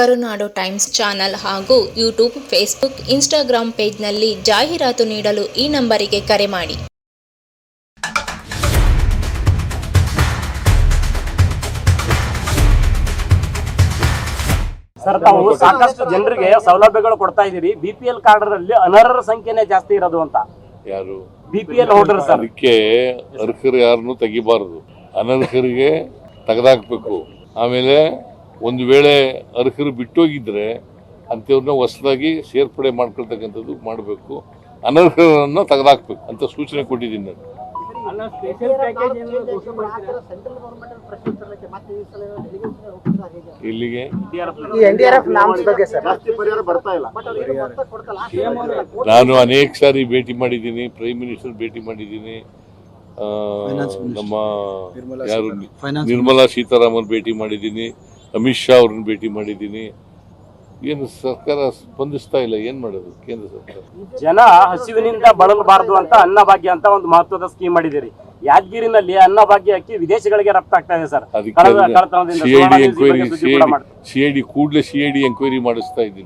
ಕರುನಾಡು times channel ಹಾಗೂ YouTube Facebook Instagram ಪೇಜ್ನಲ್ಲಿ ಜಾಹೀರಾತು ನೀಡಲು ಈ ನಂಬರಿಗೆ ಕರೆ ಮಾಡಿ. ಸರ್ ತಾವು ಸಾಕಷ್ಟು ಜನರಿಗೆ ಸೌಲಭ್ಯಗಳು ಕೊಡ್ತಾ ಇದೀರಿ ಬಿ ಪಿ ಎಲ್ ಕಾರ್ಡರಲ್ಲಿ ಅನರ್ಹರ ಸಂಖ್ಯೆನೇ ಜಾಸ್ತಿ ಇರೋದು ಅಂತ. ಯಾರು? B P L holder sir. ಅದಕ್ಕೆ ಅರ್ಹರು ಯಾರನ್ನು ತೆಗಿಬಾರದು. ಅನರ್ಹರಿಗೆ ತೆಗೆದಾಕ್ಬೇಕು. ಆಮೇಲೆ ಒಂದು ವೇಳೆ ಅರ್ಹರು ಬಿಟ್ಟೋಗಿದ್ರೆ ಅಂಥವ್ರನ್ನ ಹೊಸದಾಗಿ ಸೇರ್ಪಡೆ ಮಾಡ್ಕೊಳ್ತಕ್ಕಂಥದ್ದು ಮಾಡಬೇಕು. ಅನರ್ಹರನ್ನು ತೆಗೆದಾಕ್ಬೇಕು ಅಂತ ಸೂಚನೆ ಕೊಟ್ಟಿದ್ದೀನಿ ನಾನು. ಇಲ್ಲಿಗೆ? ನಾನು ಅನೇಕ ಸಾರಿ ಭೇಟಿ ಮಾಡಿದ್ದೀನಿ ಪ್ರೈಮ್ ಮಿನಿಸ್ಟರ್ ಭೇಟಿ ಮಾಡಿದ್ದೀನಿ ನಮ್ಮ ಯಾರು ನಿರ್ಮಲಾ ಸೀತಾರಾಮನ್ ಭೇಟಿ ಮಾಡಿದ್ದೀನಿ ಅಮಿತ್ ಶಾ ಅವ್ರನ್ನ ಭೇಟಿ ಮಾಡಿದ್ದೀನಿ. ಏನು ಸರ್ಕಾರ ಸ್ಪಂದಿಸ್ತಾ ಇಲ್ಲ ಏನ್ ಮಾಡೋದು ಕೇಂದ್ರ ಸರ್ಕಾರ? ಜನ ಹಸಿವಿನಿಂದ ಬಳಲಬಾರದು ಅಂತ ಅನ್ನಭಾಗ್ಯ ಅಂತ ಒಂದು ಮಹತ್ವದ ಸ್ಕೀಮ್ ಮಾಡಿದಿರಿ ಯಾದಗಿರಿನಲ್ಲಿ ಅನ್ನಭಾಗ್ಯ ಅಕ್ಕಿ ವಿದೇಶಗಳಿಗೆ ರಫ್ತಾಗ್ತಾ ಇದೆ ಸರ್. ಸಿಐಡಿ ಎಂಕ್ವೈರಿ ಸುದ್ದಿ ಕೂಡ ಮಾಡ್ತಾರೆ. ಸಿ ಐ ಡಿ ಕೂಡಲೇ ಸಿಐಡಿ ಎಂಕ್ವೈರಿ ಮಾಡಿಸ್ತಾ ಇದ್ದೀನಿ.